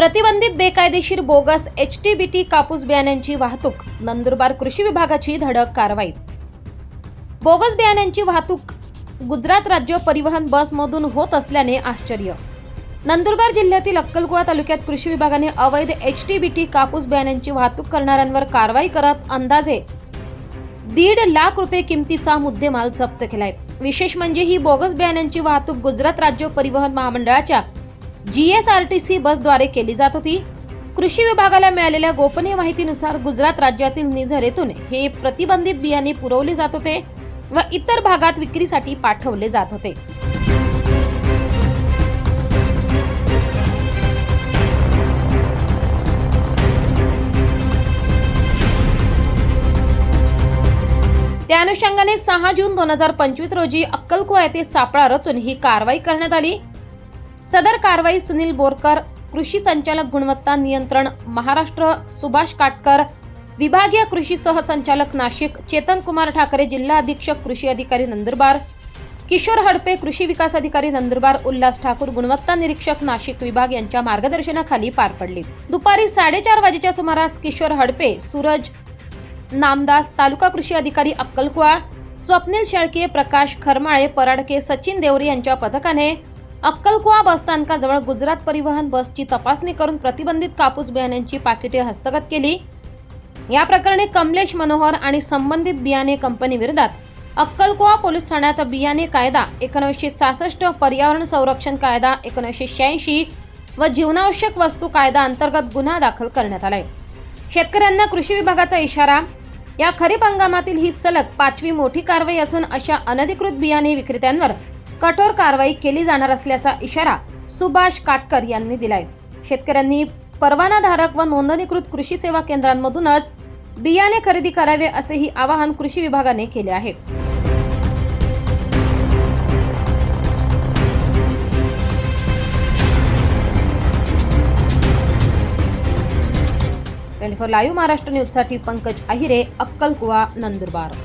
प्रतिबंधित बेकायदेशीर bogus H T B T कापूस बियाण्यांची वाहतूक नंदुरबार कृषी विभागाची धडक कारवाई. बोगस बियाण्यांची वाहतूक गुजरात राज्य परिवहन बसमधून होत असल्याने आश्चर्य. नंदुरबार जिल्ह्यातील अक्कलकुवा तालुक्यात कृषी विभागाने अवैध एच टी बी टी कापूस बियाण्यांची वाहतूक करणाऱ्यांवर कारवाई करत अंदाजे दीड लाख रुपये किमतीचा मुद्देमाल जप्त केलाय. विशेष म्हणजे ही बोगस बियाण्यांची वाहतूक गुजरात राज्य परिवहन महामंडळाच्या जीएसआरटीसी बसद्वारे केली जात होती. कृषी विभागाला मिळालेल्या गोपनीय माहितीनुसार गुजरात राज्यातील निझर येथून हे प्रतिबंधित बियाणे पुरवले जात होते व इतर भागात विक्रीसाठी पाठवले जात होते. त्या अनुषंगाने सहा जून दोन हजार पंचवीस रोजी अक्कलकुवा येथे सापळा रचून ही कारवाई करण्यात आली. सदर कारवाई सुनील बोरकर कृषी संचालक गुणवत्ता नियंत्रण महाराष्ट्र सुभाष काटकर विभागीय कृषी सहसंचालक नाशिक चेतन कुमार ठाकरे जिल्हा अधीक्षक कृषी अधिकारी नंदुरबार किशोर हडपे कृषी विकास अधिकारी नंदुरबार उल्हास ठाकूर गुणवत्ता निरीक्षक नाशिक विभाग यांच्या मार्गदर्शनाखाली पार पडली. दुपारी साडेचार वाजेच्या सुमारास किशोर हडपे सूरज नामदास तालुका कृषी अधिकारी अक्कलकुवा स्वप्नील शेळके प्रकाश खरमाळे पराडके सचिन देवरी यांच्या पथकाने अक्कलकुवा बसस्थानकाजवळ गुजरात परिवहन बसची तपासणी करून प्रतिबंधित कापूस बियाण्यांची पाकिटे हस्तगत केली. या प्रकरणी कमलेश मनोहर आणि संबंधित बियाणे कंपनीविरोधात अक्कलकुवा पोलीस ठाण्यात बियाणे कायदा एकोणीसशे सहासष्ट पर्यावरण संरक्षण कायदा एकोणीसशे शहाऐंशी व जीवनावश्यक वस्तू कायदा अंतर्गत गुन्हा दाखल करण्यात आलाय. शेतकऱ्यांना कृषी विभागाचा इशारा या खरीप हंगामातील ही सलग पाचवी मोठी कारवाई असून अशा अनधिकृत बियाणे विक्रेत्यांवर कठोर कारवाई केली जाणार असल्याचा इशारा सुभाष काटकर यांनी दिलाय. शेतकऱ्यांनी परवानाधारक व नोंदणीकृत कृषी सेवा केंद्रांमधूनच बियाणे खरेदी करावे असेही आवाहन कृषी विभागाने केले आहे. ट्वेंटी फोर लाईव्ह महाराष्ट्र न्यूजसाठी पंकज अहिरे अक्कलकुवा नंदुरबार.